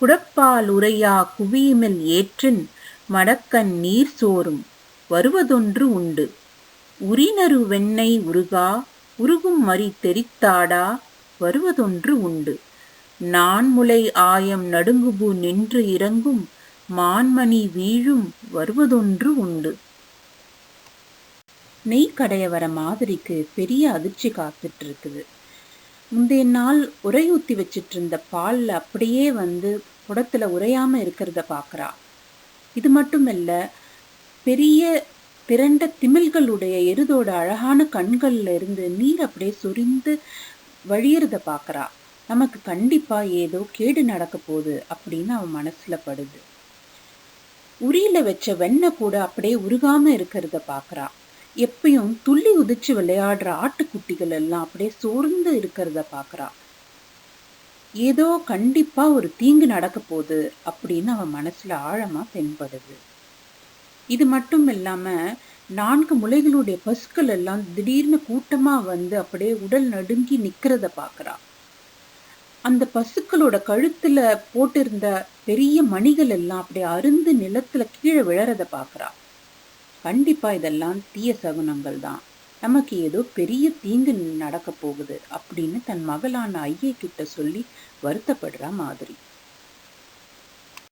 குடப்பால் உரையா குவியுமில் ஏற்றின் மடக்கன் நீர் சோறும் வருவதொன்று உண்டு. உரினரு வெண்ணெய் உருகா உருகும் மறி தெரித்தாடா வருவதொன்று உண்டு. நான்முலை ஆயம் நடுங்குபு நின்று இறங்கும் மான்மணி வீழும் வருவதொன்று உண்டு. நெய் கடைய வர மாதிரிக்கு பெரிய அதிர்ச்சி காத்துட்டு இருக்குது முந்தைய நாள் உரையூத்தி வச்சிட்டு இருந்த பாலில் அப்படியே வந்து குடத்தில் உரையாமல் இருக்கிறத பார்க்குறா இது மட்டும் இல்லை பெரிய திரண்ட திமில்களுடைய எருதோட அழகான கண்கள்ல இருந்து நீர் அப்படியே சொரிந்து வழியறத பார்க்குறா நமக்கு கண்டிப்பாக ஏதோ கேடு நடக்க போகுது அப்படின்னு அவன் மனசில் படுது. உரியில் வச்ச வெண்ணெய் கூட அப்படியே உருகாமல் இருக்கிறத பார்க்குறா எப்பயும் துள்ளி உதிச்சு விளையாடுற ஆட்டுக்குட்டிகள் எல்லாம் அப்படியே சோர்ந்து இருக்கிறத பார்க்குறா. ஏதோ கண்டிப்பா ஒரு தீங்கு நடக்க போகுது அப்படின்னு அவன் மனசுல ஆழமா தென்படுது. இது மட்டும் இல்லாம நான்கு முளைகளுடைய பசுக்கள் எல்லாம் திடீர்னு கூட்டமா வந்து அப்படியே உடல் நடுங்கி நிக்கிறத பாக்குறா அந்த பசுக்களோட கழுத்துல போட்டிருந்த பெரிய மணிகள் எல்லாம் அப்படியே அருந்து நிலத்துல கீழே விழறத பார்க்கறா. கண்டிப்பா இதெல்லாம் தீய சகுனங்கள் தான். நமக்கு ஏதோ பெரிய தீங்கு நடக்க போகுது அப்படின்னு தன் மகளான ஐயை கிட்ட சொல்லி வருத்தப்படுறா மாதிரி.